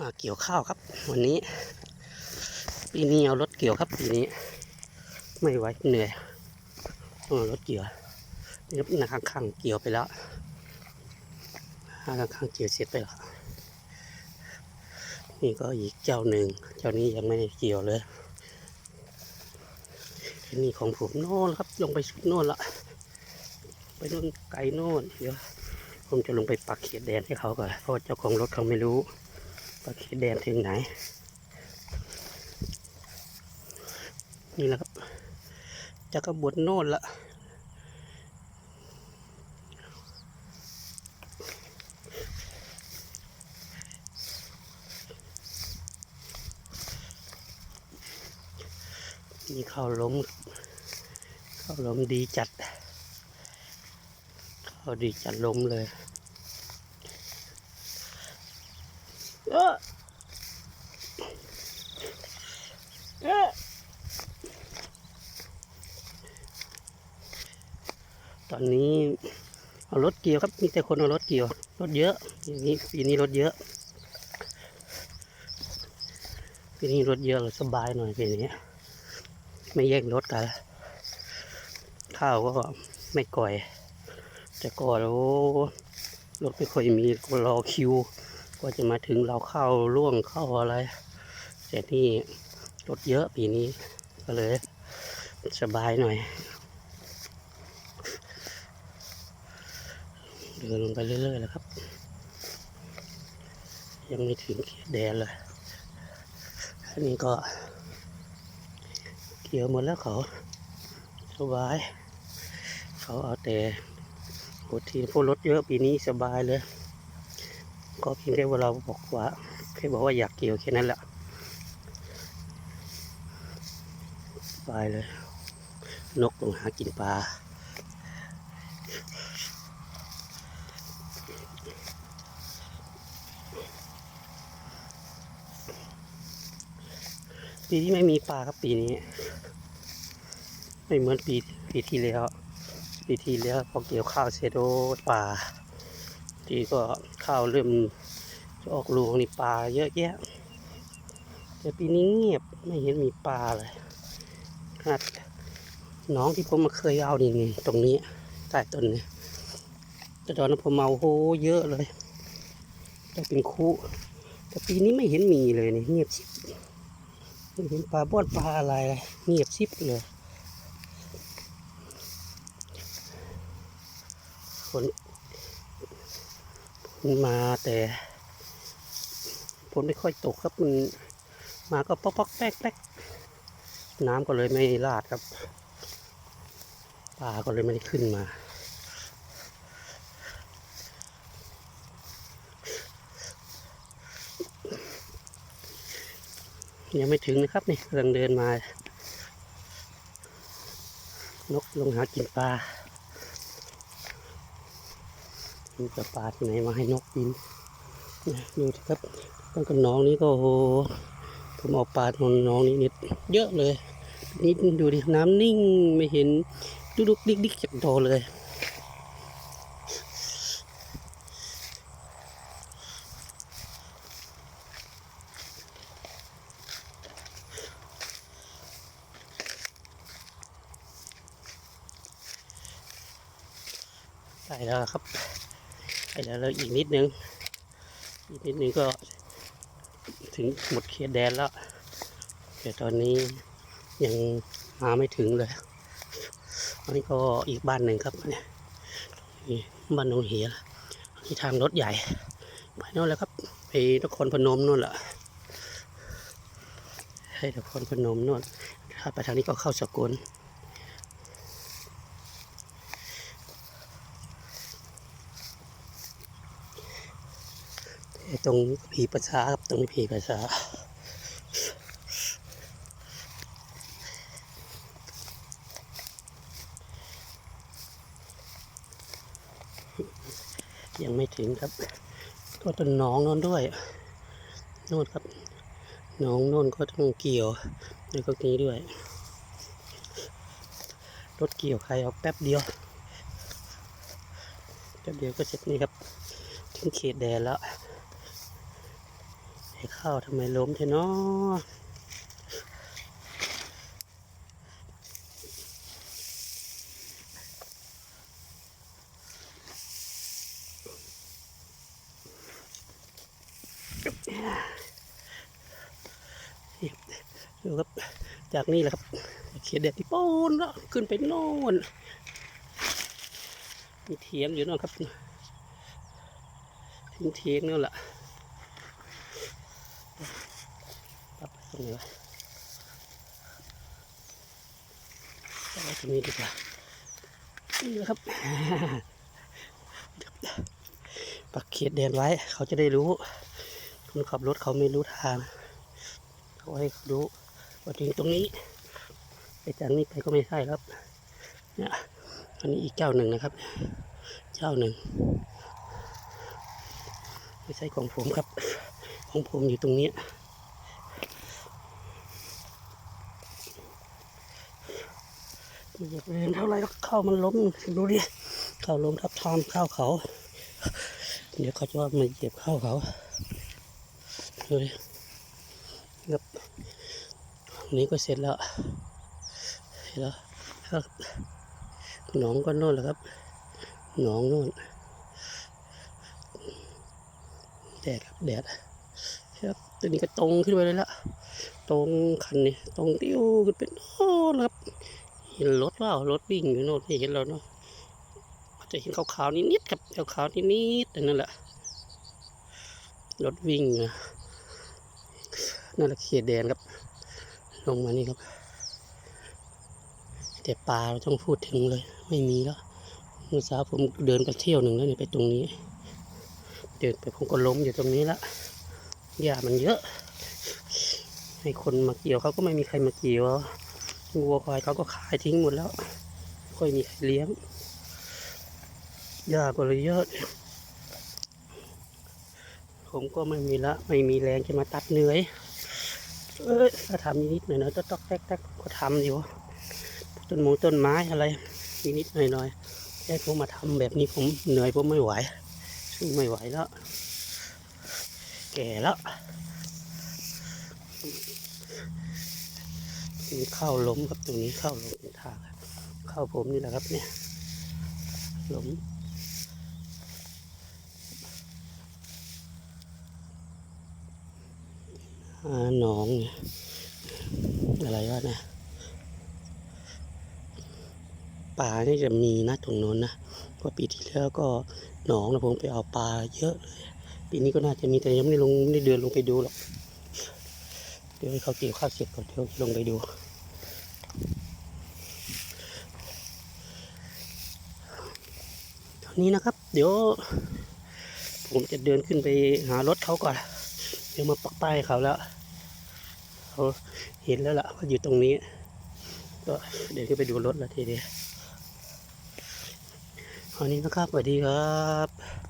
มาเกี่ยวข้าวครับ วันนี้ ปีนี้เอารถเกี่ยวครับ ปีนี้ ไม่ไหวเหนื่อยเอารถเกี่ยวนี่ครับนาข้างๆเกี่ยวไปแล้วนาข้างๆเกี่ยวเสร็จไปแล้วนี่ก็อีกเจ้าหนึ่งเจ้านี้ยังไม่ได้เกี่ยวเลยนี่ของผมโน่นครับ ลงไปสุดโน่นละไปโน่นไกลโน่นเดี๋ยวผมจะลงไปปักเขียดแดนให้เขาก่อนเพราะเจ้าของรถเขาไม่รู้ ปักเขียดแดนถึงไหน นี่แหละครับจะกระบวนโน่นละนี่เข้าล้มเข้าล้มดีจัด เข้าดีจัดล้มเลย เออเออต อนนี้เอารถเกี่ยวครับ มีแต่คนเอารถเกี่ยว รถเยอะปีนี้ปีนี้รถเยอะปีนี้รถเยอะสบายหน่อยปีนี้ไม่แย่งรถกัน ข้าวก็ไม่ก่อย แต่ก่อนโอ้รถไม่ค่อยมีรอคิวกว่าจะมาถึงเราเข้าล่วงเข้าอะไร แต่นี่รถเยอะปีนี้ก็เลย สบายหน่อย เดินลงไปเรื่อยๆแล้วครับ ยังไม่ถึงเขตแดนเลยอันนี้ก็ เกี่ยวหมดแล้วเขาสบาย เขาเอาแต่โหทีพวกรถเยอะปีนี้สบายเลย ก็เพียงแค่ว่าเราบอกว่าแค่บอกว่าอยากเกี่ยวแค่นั้นแหละสบายเลย นกลงหากินปลา ปีนี้ไม่มีปลาครับปีนี้ ไม่เหมือนปีปีที่แล้วปีที่แล้วพอเกี่ยวข้าวเสร็จโอ้ป่าทีก็ข้าวเริ่มออกรวงนี่ปลาเยอะแยะแต่ปีนี้เงียบไม่เห็นมีปลาเลยขนาดน้องที่ผมมาเคยเอานี่นี่ตรงนี้ใต้ต้นนี้แต่ตอนนั้นผมเอาโหเยอะเลย แต่เป็นคู่แต่ปีนี้ไม่เห็นมีเลยนี่เงียบชิบ ไม่เห็นปลาบ้อดปลาอะไรเลยเงียบชิบเลยคนมันมาแต่ฝนไม่ค่อยตกครับมันมาก็ป๊อกป๊อกแป๊กแป๊กน้ำก็เลยไม่ลาดครับปลาก็เลยไม่ได้ขึ้นมา ยังไม่ถึงนะครับนี่กำลังเดินมา นกลงหากินปลามีปลาที่ไหนมาให้นกกินดูสิครับตั้งแต่น้องนี้ก็โหผมเอาปลาของน้องนี้นิดเยอะเลย นี่ดูดิน้ำนิ่งไม่เห็นดุกดุกดิกดิกจากโตเลย แล้วครับใส่แล้วแล้วอีกนิดนึง อีกนิดนึงก็ถึงหมดเขตแดนแล้ว แต่ตอนนี้ยังมาไม่ถึงเลยอันนี้ก็อีกบ้านหนึ่งครับเนี่ยบ้านหนงเหียที่ทางรถใหญ่ ไปโน่นแล้วครับไปนครพนมนู่นแหละให้นครพนมนู่นถ้าไปทางนี้ก็เข้าสกล ตรงผีประชาครับตรงผีประชายังไม่ถึงครับ ก็ต้นหน้องน้นด้วยโน่นครับหน้องโน่นก็ต้องเกี่ยวแล้วก็นี้ด้วย รถเกี่ยวใครเอาแป๊บเดียวแป๊บเดียวก็เสร็จนี่ครับ ถึงเขตแดนแล้ว ไอ้ข้าวทำไมล้มเทเนาะดูครับ จากนี่แหละครับ เขียนเด็ดที่ปนแล้วขึ้นไปโน่นมีเถียงอยู่นั่นครับทิ้งเถียงนั่นแหละ ปรับไปตรงไหนวะเอาไว้ตรงนี้ดีกว่านี่นะครับปักเขียดแดนไว้ เขาจะได้รู้คนขับรถเขาไม่รู้ทางเขาให้เขารู้ว่าถึงตรงนี้ไปจากนี้ไปก็ไม่ใช่ครับเนี่ยอันนี้อีกเจ้าหนึ่งนะครับ เจ้าหนึ่งไม่ใช่ของผมครับ ของผมอยู่ตรงนี้ ไม่อยากเดินเท่าไรก็เข้ามันล้มดูดิเข้าล้มทับทามเข้าเขา เดี๋ยวเขาจะว่ามาเหยียบเข้าเขาดูดิครับนี้ก็เสร็จแล้วเสร็จแล้วครับหนองก็โน่นแหละครับ หนองโน่นแดดครับแดดครับตัวนี้ก็ตรงขึ้นไปเลยละตรงคันนี้ตรงติ้วขึ้นเป็นโน่นครับ ห็นรถว่ารถวิ่งอยู่โน่นไม่เห็นเราเนาะจจะเห็นขาวๆนิดๆครับขาวๆนิดๆแต่นั่นแหละรถวิ่งนั่นแหละเขียดแดนครับ ลงมานี่ครับ แต่ปลาเราต้องพูดถึงเลย ไม่มีแล้วเมื่อเช้าผมเดินกันเที่ยวหนึ่งแล้วเนี่ยไปตรงนี้ เดินไปผมก็ล้มอยู่ตรงนี้ละหญ้ามันเยอะให้คนมาเกี่ยวเขาก็ไม่มีใครมาเกี่ยว วัวควายเขาก็ขายทิ้งหมดแล้วไม่ค่อยมีใครเลี้ยงหญ้าก็เลยเยอะ ผมก็ไม่มีละ ไม่มีแรงจะมาตัดเหนื่อย เอ้ยถ้าทำนิดหน่อยๆต๊อกแต๊กๆก็ทำอยู่ ต้นหมูต้นไม้อะไรนิดๆหน่อยๆให้ผมมาทำแบบนี้ผมเหนื่อยผมไม่ไหว สู้ไม่ไหวแล้ว แก่แล้ว มีข้าวล้มครับตรงนี้ข้าวล้มเป็นทางข้าวผมนี่แหละครับเนี่ยล้มอ่าหนอง อะไรวะเนี่ยปลานี่จะมีนะตรงโน้นนะเพราะปีที่แล้วก็หนองนะผมไปเอาปลาเยอะเลยปีนี้ก็น่าจะมีแต่ยังไม่ได้ลงไม่ได้เดินลงไปดูหรอก เดี๋ยวให้เขาเกี่ยวข้าวเสร็จก่อนเดี๋ยวลงไปดูตอนนี้นะครับ เดี๋ยว ผมจะเดินขึ้นไปหารถเขาก่อน เดี๋ยวมาปักป้ายเขาแล้วเขาเห็นแล้วล่ะว่าอยู่ตรงนี้ ก็เดี๋ยวขึ้นไปดูรถแล้วทีเดียววันนี้นะครับสวัสดีครับ